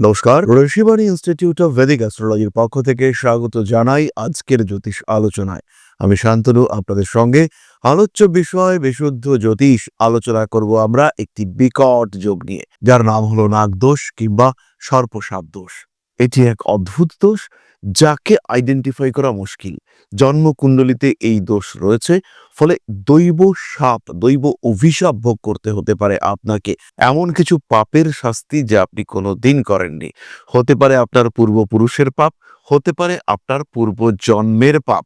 নমস্কার, Rishibani institute of Vedic অ্যাস্ট্রোলজির পক্ষ থেকে স্বাগত জানাই আজকের জ্যোতিষ আলোচনায়। আমি শান্তনু, আপনাদের সঙ্গে আলোচ্য বিষয় বিশুদ্ধ জ্যোতিষ আলোচনা করব আমরা একটি বিকট যোগ নিয়ে, যার নাম হলো নাগদোষ কিংবা সর্পসাপ দোষ। এটি এক অদ্ভুত দোষ যাকে আইডেন্টিফাই করা মুশকিল। জন্মকুণ্ডলিতে এই দোষ রয়েছে, ফলে দৈব সাপ, দৈব অভিশাপ ভোগ করতে হতে পারে আপনাকে। এমন কিছু পাপের শাস্তি যা আপনি কোনো দিন করেননি। হতে পারে আপনার পূর্বপুরুষের পাপ, হতে পারে আপনার পূর্ব জন্মের পাপ।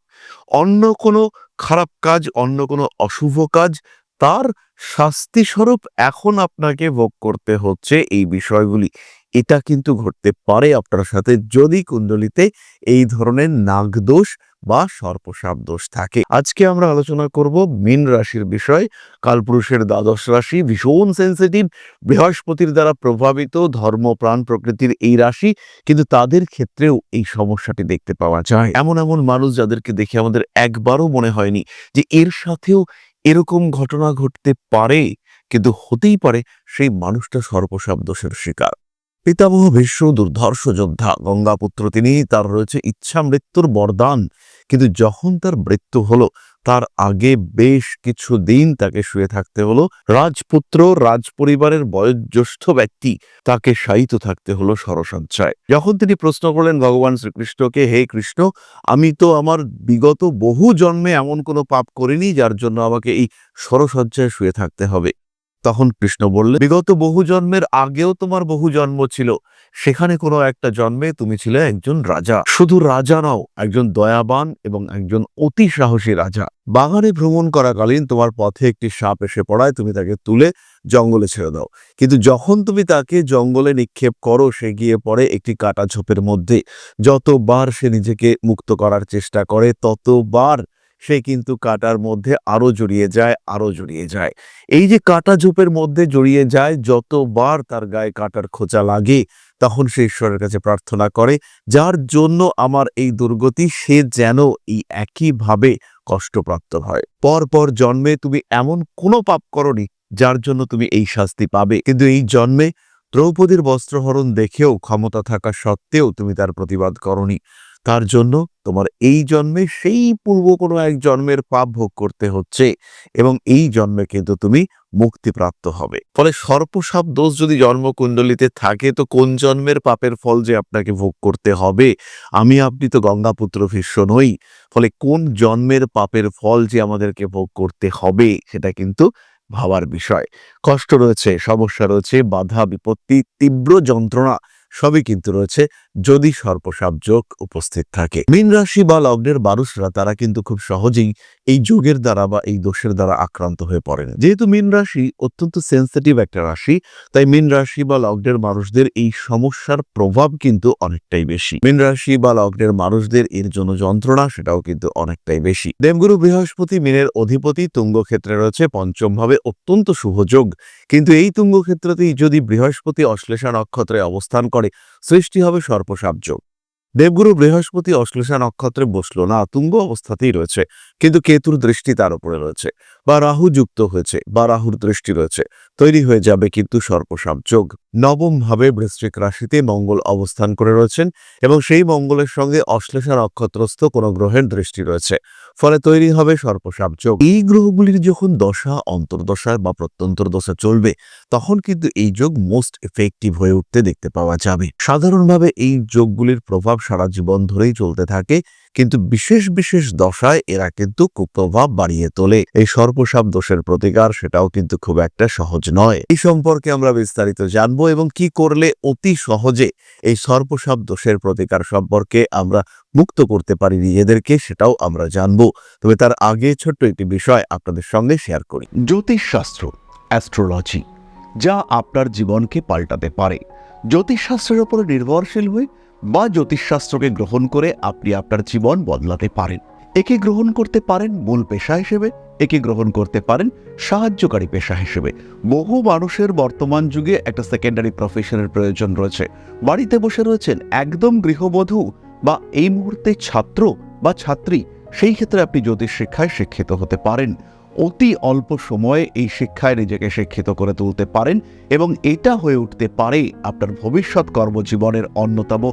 অন্য কোনো খারাপ কাজ, অন্য কোনো অশুভ কাজ, তার শাস্তি স্বরূপ এখন আপনাকে ভোগ করতে হচ্ছে এই বিষয়গুলি। এটা কিন্তু ঘটতে পারে আপনার সাথে যদি কুণ্ডলিতে এই ধরনের নাগদোষ বা সর্পসাপ দোষ থাকে। আজকে আমরা আলোচনা করব মীন রাশির বিষয়। কালপুরুষের দ্বাদশ রাশি ভীষণ সেন্সিটিভ বৃহস্পতির দ্বারা প্রভাবিত, ধর্ম, প্রাণ প্রকৃতির এই রাশি কিন্তু তাদের ক্ষেত্রেও এই সমস্যাটি দেখতে পাওয়া যায়। এমন এমন মানুষ যাদেরকে দেখে আমাদের একবারও মনে হয়নি যে এর সাথেও এরকম ঘটনা ঘটতে পারে, কিন্তু হতেই পারে সেই মানুষটা সর্পসাপ দোষের শিকার। পিতামহ ভীষ্ম দুর্ধর্ষ যোদ্ধা, গঙ্গাপুত্র, তিনি তার রয়েছে ইচ্ছা মৃত্যুর বরদান, কিন্তু যখন তার মৃত্যু হলো তার আগে বেশ কিছু দিন তাকে শুয়ে থাকতে হলো। রাজপুত্র রাজপরিবারের বয়োজ্যেষ্ঠ ব্যক্তি তাকে শায়িত থাকতে হলো সরসঞ্চয় যখন তিনি প্রশ্ন করলেন, ভগবান শ্রীকৃষ্ণকে, হে কৃষ্ণ, আমি তো আমার বিগত বহু জন্মে এমন কোনো পাপ করিনি যার জন্য আমাকে এই সরসজ্জায় শুয়ে থাকতে হবে। তখন কৃষ্ণ বললেন বিগত বহু জন্মের আগেও তোমার বহু জন্ম ছিল। সেখানে কোনো একটা জন্মে তুমি ছিলে একজন রাজা। শুধু রাজা নাও, একজন দয়াবান এবং একজন অতি সাহসী রাজা। বাগানে ভ্রমণ করাকালীন তোমার পথে একটি সাপ এসে পড়ায়, তুমি তাকে তুলে জঙ্গলে ছেড়ে দাও। কিন্তু যখন তুমি তাকে জঙ্গলে নিক্ষেপ করো, সে গিয়ে পড়ে একটি কাটা ঝোপের মধ্যে। যতবার সে নিজেকে মুক্ত করার চেষ্টা করে, ততবার সে কিন্তু কাটার মধ্যে আরও জড়িয়ে যায়, আরও জড়িয়ে যায়। এই যে কাটা ঝোপের মধ্যে জড়িয়ে যায়, যতবার তার গায়ে কাটার খোঁচা লাগে, তখন সে ঈশ্বরের কাছে প্রার্থনা করে, যার জন্য আমার এই দুর্গতি, সে যেন এই একইভাবে কষ্টপ্রাপ্ত হয়। পর পর জন্মে তুমি এমন কোনো পাপ করনি, যার জন্য তুমি এই শাস্তি পাবে। কিন্তু এই জন্মে দ্রৌপদীর বস্ত্রহরণ দেখেও ক্ষমতা থাকা সত্ত্বেও তুমি তার প্রতিবাদ করনি। তার জন্য তোমার এই জন্মে সেই পূর্ব কোনো এক জন্মের পাপ ভোগ করতে হচ্ছে এবং এই জন্মে কিন্তু তুমি মুক্তিপ্রাপ্ত হবে। ফলে সর্পসাপ দোষ যদি জন্মকুণ্ডলিতে থাকে, তো কোন জন্মের পাপের ফল যে আপনাকে ভোগ করতে হবে? আমি আপনি তো গঙ্গাপুত্র ভীষ্ম নই। ফলে কোন জন্মের পাপের ফল যে আমাদেরকে ভোগ করতে হবে, সেটা কিন্তু ভাবার বিষয়। কষ্ট রয়েছে, সমস্যা রয়েছে, বাধা, বিপত্তি, তীব্র যন্ত্রণা সবই কিন্তু রয়েছে যদি সর্পসাপ যোগ উপস্থিত থাকে। মীন রাশি বা লগ্নের মানুষরা, তারা কিন্তু খুব সহজেই এই যোগের দ্বারা বা এই দোষের দ্বারা আক্রান্ত হয়ে পড়েন। যেহেতু মীন রাশি অত্যন্ত সেন্সিটিভ একটা রাশি, তাই মীন রাশি বা লগ্নের মানুষদের এই সমস্যার প্রভাব কিন্তু অনেকটাই বেশি। মীন রাশি বা লগ্নের মানুষদের এর জন্য যন্ত্রণা সেটাও কিন্তু অনেকটাই বেশি। দেবগুরু বৃহস্পতি মীনের অধিপতি তুঙ্গ ক্ষেত্রে রয়েছে পঞ্চম ভাবে অত্যন্ত শুভ যোগ। কিন্তু এই তুঙ্গ ক্ষেত্রতেই যদি বৃহস্পতি অশ্লেষা নক্ষত্রে অবস্থান করে সৃষ্টি হবে সর্পসাব্য দেবগুরু বৃহস্পতি অশ্লেষা নক্ষত্রে বসল না, তুঙ্গ অবস্থাতেই রয়েছে, কিন্তু কেতুর দৃষ্টি তার উপরে রয়েছে, বা রাহু যুক্ত হয়েছে, বা রাহুর দৃষ্টি রয়েছে, তৈরি হয়ে যাবে কিন্তু সর্পসাপ যোগ। নবম ভাবে বৃশ্চিক রাশিতে মঙ্গল অবস্থান করে রয়েছেন এবং সেই মঙ্গলের সঙ্গে অশ্লেষা নক্ষত্রস্থ কোনো গ্রহের দৃষ্টি রয়েছে। ফলে তৈরি হবে সর্পসাপ যোগ। এই গ্রহগুলির যখন দশা, অন্তর্দশা বা প্রত্যন্তর দশা চলবে, তখন কিন্তু এই যোগ মোস্ট এফেক্টিভ হয়ে উঠতে দেখতে পাওয়া যাবে। সাধারণভাবে এই যোগগুলির প্রভাব সারা জীবন ধরেই চলতে থাকে কিন্তু বিশেষ বিশেষ দশায় এরা কিন্তু কুপ্রভাব বাড়িয়ে তোলে। এই সর্পসাপ দোষের প্রতিকার সেটাও কিন্তু খুব একটা সহজ নয়। এই সম্পর্কে আমরা বিস্তারিত জানব এবং কি করলে অতি সহজে এই সর্পসাপ দোষের প্রতিকার সম্পর্কে আমরা মুক্ত করতে পারি নিজেদেরকে সেটাও আমরা জানব। তবে তার আগে ছোট্ট একটি বিষয় আপনাদের সঙ্গে শেয়ার করি। জ্যোতিষশাস্ত্র, অ্যাস্ট্রোলজি, যা আপনার জীবনকে পাল্টাতে পারে। জ্যোতিষশাস্ত্রের উপর নির্ভরশীল হয়ে বা জ্যোতিষশাস্ত্রকে গ্রহণ করে আপনি আপনার জীবন বদলাতে পারেন। একে গ্রহণ করতে পারেন মূল পেশা হিসেবে, একে গ্রহণ করতে পারেন সাহায্যকারী পেশা হিসেবে। বহু মানুষের বর্তমান যুগে একটা সেকেন্ডারি প্রফেশনের প্রয়োজন রয়েছে। বাড়িতে বসে রয়েছেন একদম গৃহবধূ বা এই মুহূর্তে ছাত্র বা ছাত্রী, সেই ক্ষেত্রে আপনি জ্যোতিষ শিক্ষায় শিক্ষিত হতে পারেন। অতি অল্প সময়ে এই শিক্ষায় নিজেকে শিক্ষিত করে তুলতে পারেন এবং এটা হয়ে উঠতে পারে আপনার ভবিষ্যৎ কর্মজীবনের অন্যতম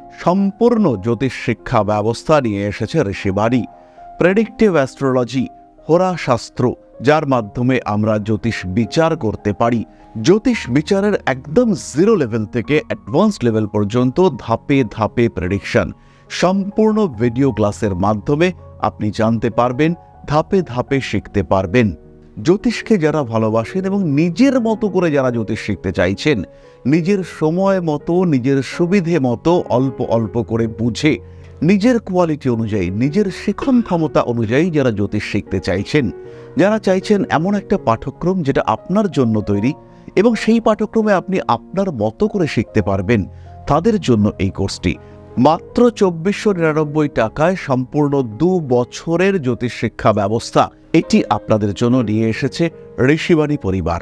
সম্পূর্ণ জ্যোতিষ শিক্ষা ব্যবস্থা নিয়ে এসেছে ঋষিবাণী। প্রেডিক্টিভ অ্যাস্ট্রোলজি হোরা শাস্ত্র যার মাধ্যমে আমরা জ্যোতিষ বিচার করতে পারি। জ্যোতিষ বিচারের একদম জিরো লেভেল থেকে অ্যাডভান্স লেভেল পর্যন্ত ধাপে ধাপে প্রেডিকশন সম্পূর্ণ ভিডিও ক্লাসের মাধ্যমে আপনি জানতে পারবেন, ধাপে ধাপে শিখতে পারবেন। জ্যোতিষকে যারা ভালোবাসেন এবং নিজের মতো করে যারা জ্যোতিষ শিখতে চাইছেন নিজের সময় মতো, নিজের সুবিধে মতো অল্প অল্প করে বুঝে, নিজের কোয়ালিটি অনুযায়ী, নিজের শিখন ক্ষমতা অনুযায়ী যারা জ্যোতিষ শিখতে চাইছেন, যারা চাইছেন এমন একটা পাঠ্যক্রম যেটা আপনার জন্য তৈরি এবং সেই পাঠ্যক্রমে আপনি আপনার মতো করে শিখতে পারবেন, তাদের জন্য এই কোর্সটি। মাত্র চব্বিশশো নিরানব্বই টাকায় সম্পূর্ণ দু বছরের জ্যোতিষ শিক্ষা ব্যবস্থা, এটি আপনাদের জন্য নিয়ে এসেছে ঋষিবাণী পরিবার।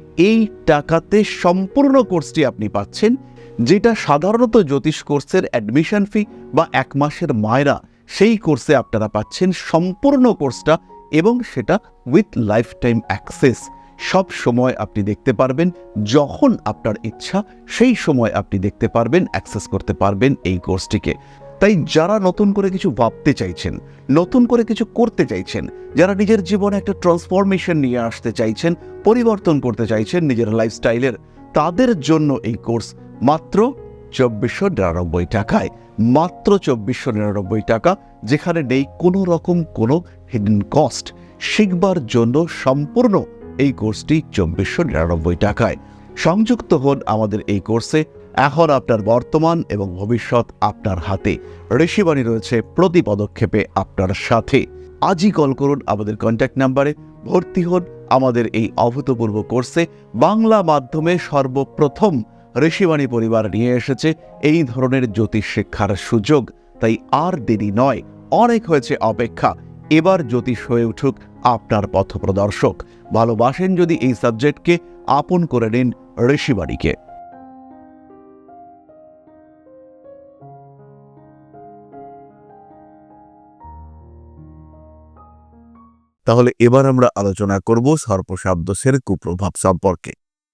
এই টাকাতে সম্পূর্ণ কোর্সটি আপনি পাচ্ছেন, যেটা সাধারণত জ্যোতিষ কোর্সের অ্যাডমিশন ফি বা এক মাসের মায়রা সেই কোর্সে আপনারা পাচ্ছেন সম্পূর্ণ কোর্সটা এবং সেটা উইথ লাইফ টাইম অ্যাক্সেস সব সময় আপনি দেখতে পারবেন, যখন আপনার ইচ্ছা, সেই সময় আপনি দেখতে পারবেন অ্যাক্সেস করতে পারবেন এই কোর্সটিকে। তাই যারা নতুন করে কিছু ভাবতে চাইছেন, নতুন করে কিছু করতে চাইছেন, যারা নিজের জীবনে একটা ট্রান্সফরমেশন নিয়ে আসতে চাইছেন পরিবর্তন করতে চাইছেন নিজের লাইফস্টাইলের তাদের জন্য এই কোর্স মাত্র চব্বিশশো নিরানব্বই টাকায়। মাত্র চব্বিশশো নিরানব্বই টাকা, যেখানে নেই কোনো রকম কোনো হিডেন কস্ট শিখবার জন্য সম্পূর্ণ এই কোর্সটি চব্বিশশো নিরানব্বই টাকায়। সংযুক্ত হন আমাদের এই কোর্সে। এখন আপনার বর্তমান এবং ভবিষ্যৎ আপনার হাতে। ঋষিবাণী রয়েছে প্রতি পদক্ষেপে আপনার সাথে। আজই কল করুন আমাদের কন্ট্যাক্ট নাম্বারে ভর্তি হন আমাদের এই অভূতপূর্ব কোর্সে বাংলা মাধ্যমে সর্বপ্রথম ঋষিবাণী পরিবার নিয়ে এসেছে এই ধরনের জ্যোতিষ শিক্ষার সুযোগ। তাই আর দেরি নয়, অনেক হয়েছে অপেক্ষা। এবার জ্যোতিষ হয়ে উঠুক আপনার পথপ্রদর্শক। ভালোবাসেন যদি এই সাবজেক্টকে, আপন করে নিন ঋষিবাণীকে। তাহলে এবার আমরা আলোচনা করব সর্পসাপ দোষের কুপ্রভাব সম্পর্কে।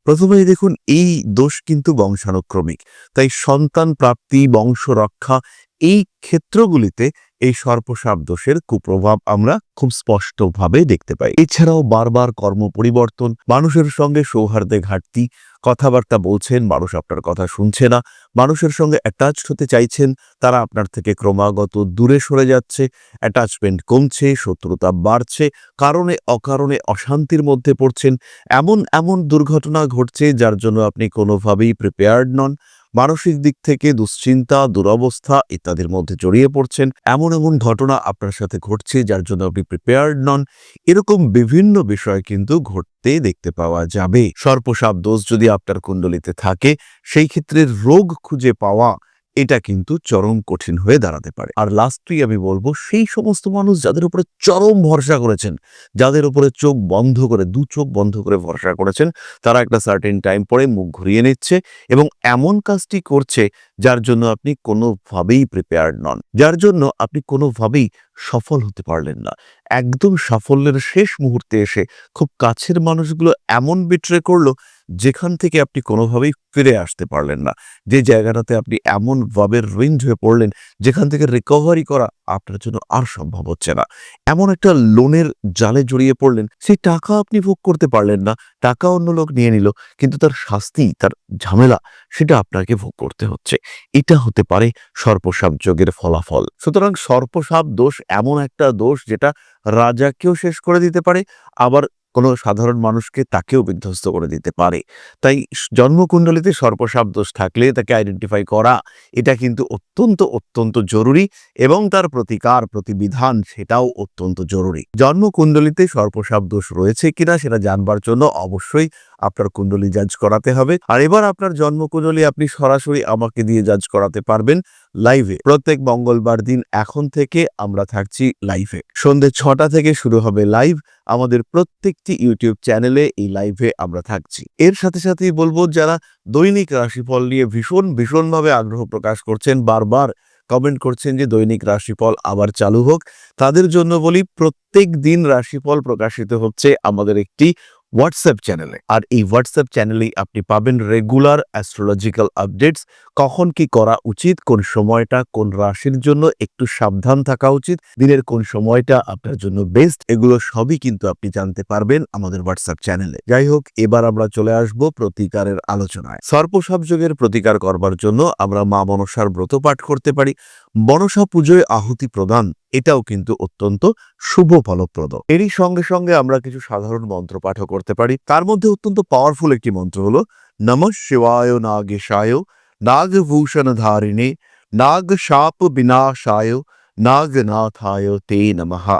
প্রথমেই দেখুন, এই দোষ কিন্তু বংশানুক্রমিক। তাই সন্তান প্রাপ্তি, বংশ রক্ষা এই ক্ষেত্রগুলিতে এই সর্পসাপ দোষের কুপ্রভাব আমরা খুব স্পষ্টভাবে দেখতে পাই। এছাড়াও বারবার কর্ম পরিবর্তন, মানুষের সঙ্গে সৌহার্দ্যে ঘাটতি, কথাবার্তা বলছেন, মানুষ আপনার কথা শুনছে না, মানুষের সঙ্গে অ্যাটাচড হতে চাইছেন, তারা আপনার থেকে ক্রমাগত দূরে সরে যাচ্ছে অ্যাটাচমেন্ট কমছে, শত্রুতা বাড়ছে, কারণে অকারণে অশান্তির মধ্যে পড়ছেন, এমন এমন দুর্ঘটনা ঘটছে যার জন্য আপনি কোনোভাবেই প্রিপেয়ার্ড নন। মানসিক দিক থেকে দুশ্চিন্তা, দুরবস্থা ইত্যাদির মধ্যে জড়িয়ে পড়ছেন। এমন এমন ঘটনা আপনার সাথে ঘটছে যার জন্য আপনি প্রিপেয়ার্ড নন। এরকম বিভিন্ন বিষয় কিন্তু ঘটতে দেখতে পাওয়া যাবে। সর্পসাপ দোষ যদি আপনার কুণ্ডলিতে থাকে, সেই ক্ষেত্রে রোগ খুঁজে পাওয়া এটা কিন্তু চরম কঠিন হয়ে দাঁড়াতে পারে। আর লাস্টই আমি বলব, সেই সমস্ত মানুষ যাদের উপরে চরম ভরসা করেছেন, যাদের উপরে চোখ বন্ধ করে, দু চোখ বন্ধ করে ভরসা করেছেন, তারা একটা সার্টেন টাইম পরে মুখ ঘুরিয়ে নিচ্ছে এবং এমন কাজটি করছে যার জন্য আপনি কোনোভাবেই প্রিপেয়ার্ড নন। যার জন্য আপনি কোনোভাবেই সফল হতে পারলেন না। একদম সাফল্যের শেষ মুহূর্তে এসে খুব কাছের মানুষগুলো এমন বিট্রে করল যেখান থেকে আপনি কোনোভাবেই ফিরে আসতে পারলেন না। যে জায়গাটাতে আপনি এমনভাবে রেঞ্জ হয়ে পড়লেন, যেখান থেকে রিকভারি করা আপনার জন্য আর সম্ভব হচ্ছে না। এমন একটা লোনের জালে জড়িয়ে পড়লেন, সেই টাকা আপনি ভোগ করতে পারলেন না, টাকা অন্য লোক নিয়ে নিল, কিন্তু তার শাস্তি, তার ঝামেলা, সেটা আপনাকে ভোগ করতে হচ্ছে। এটা হতে পারে সর্পসাপ যোগের ফলাফল। সুতরাং সর্পসাপ দোষ এমন একটা দোষ যেটা রাজাকেও শেষ করে দিতে পারে, আবার কোনো সাধারণ মানুষকে তাকেও বিধ্বস্ত করে দিতে পারে। তাই জন্মকুণ্ডলিতে সর্পসাপ দোষ থাকলে তাকে আইডেন্টিফাই করা, এটা কিন্তু অত্যন্ত অত্যন্ত জরুরি এবং তার প্রতিকার প্রতিবিধান সেটাও অত্যন্ত জরুরি। জন্মকুণ্ডলিতে সর্পসাপ দোষ রয়েছে কিনা সেটা জানবার জন্য অবশ্যই আপনার কুণ্ডলী জাজ করাতে হবে। আর এবার আপনার জন্মকুণ্ডলী আপনি সরাসরি আমাকে দিয়ে জাজ করাতে পারবেন লাইভে প্রত্যেক মঙ্গলবার দিন এখন থেকে আমরা থাকছি লাইভে সন্ধ্যে ছটা থেকে শুরু হবে লাইভ আমাদের প্রত্যেকটি ইউটিউব চ্যানেলে এই লাইভে আমরা থাকছি। এর সাথে সাথেই বলব, যারা দৈনিক রাশিফল নিয়ে ভীষণ, ভীষণভাবে আগ্রহ প্রকাশ করছেন, বারবার কমেন্ট করছেন যে দৈনিক রাশিফল আবার চালু হোক, তাদের জন্য বলি, প্রত্যেক দিন রাশিফল প্রকাশিত হচ্ছে আমাদের একটি হোয়াটসঅ্যাপ চ্যানেলে আর এই হোয়াটসঅ্যাপ চ্যানেলেই আপনি পাবেন রেগুলার অ্যাস্ট্রোলজিক্যাল আপডেটস কখন কি করা উচিত, কোন সময়টা, কোন রাশির জন্য একটু সাবধান থাকা উচিত। দিনের কোন সময়টা আপনার জন্য বেস্ট এগুলো সবই কিন্তু আপনি জানতে পারবেন আমাদের হোয়াটসঅ্যাপ চ্যানেলে যাই হোক, এবার আমরা চলে আসব প্রতিকারের আলোচনায়। সর্পসাপ যোগের প্রতিকার করবার জন্য আমরা মা মনসার ব্রত পাঠ করতে পারি। মনসা পুজোয় আহুতি প্রদান, এটাও কিন্তু অত্যন্ত শুভ ফলপ্রদ। এরই সঙ্গে সঙ্গে আমরা কিছু সাধারণ মন্ত্র পাঠও করতে পারি। তার মধ্যে অত্যন্ত পাওয়ারফুল একটি মন্ত্র হলো, নম শিবায় নাগেশায় নাগভূষণ ধারিণে নাগ শাপ বিনাশায়, নাগনাথায় তে নমহা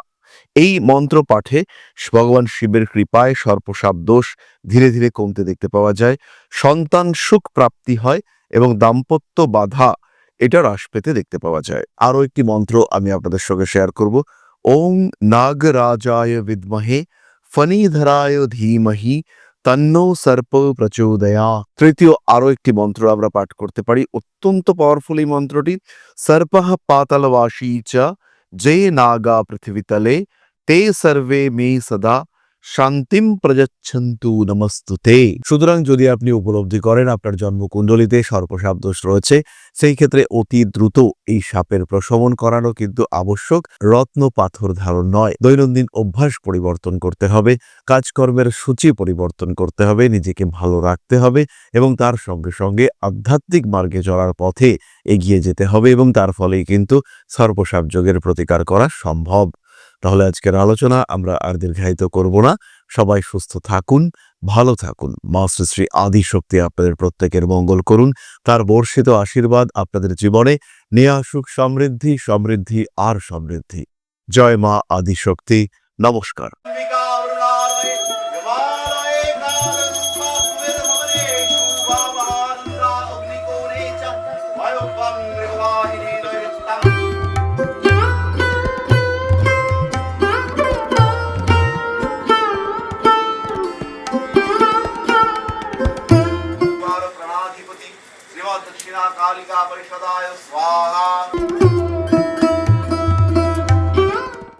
এই মন্ত্র পাঠে ভগবান শিবের কৃপায় সর্পসাপ দোষ ধীরে ধীরে কমতে দেখতে পাওয়া যায়। সন্তান সুখ প্রাপ্তি হয় এবং দাম্পত্য বাধা এটা হ্রাস পেতে দেখতে পাওয়া যায়। আরও একটি মন্ত্র আমি আপনাদের সঙ্গে শেয়ার করব। ওং নাগরাজায় বিদ্মহে, ফণীধরায় ধীমহি, তন্নো সর্প প্রচোদয়া। তৃতীয় আরও একটি মন্ত্র আমরা পাঠ করতে পারি। অত্যন্ত পাওয়ারফুল এই মন্ত্রটি। সর্পঃ পাতালবাসী চ, যে নাগা পৃথিবীতলে তে সর্বে মে সদা। শান্তিম প্রযচ্ছন্তু নমস্তুতে। সুতরাং যদি আপনি উপলব্ধি করেন আপনার জন্মকুণ্ডলিতে সর্পসাপ দোষ রয়েছে, সেই ক্ষেত্রে অতি দ্রুত এই সাপের প্রশমন করানো কিন্তু আবশ্যক, রত্ন পাথর ধারণ নয়। দৈনন্দিন অভ্যাস পরিবর্তন করতে হবে, কাজকর্মের সূচি পরিবর্তন করতে হবে, নিজেকে ভালো রাখতে হবে এবং তার সঙ্গে সঙ্গে আধ্যাত্মিক মার্গে চলার পথে এগিয়ে যেতে হবে এবং তার ফলেই কিন্তু সর্পসাপ যোগের প্রতিকার করা সম্ভব। তাহলে আজকের আলোচনা আমরা আর দীর্ঘায়িত করব না। সবাই সুস্থ থাকুন, ভালো থাকুন। মাস্টার শ্রী আদি শক্তি আপনাদের প্রত্যেকের মঙ্গল করুন। তার বর্ষিত আশীর্বাদ আপনাদের জীবনে নিয়ে আসুক সমৃদ্ধি সমৃদ্ধি আর সমৃদ্ধি। জয় মা আদি শক্তি নমস্কার।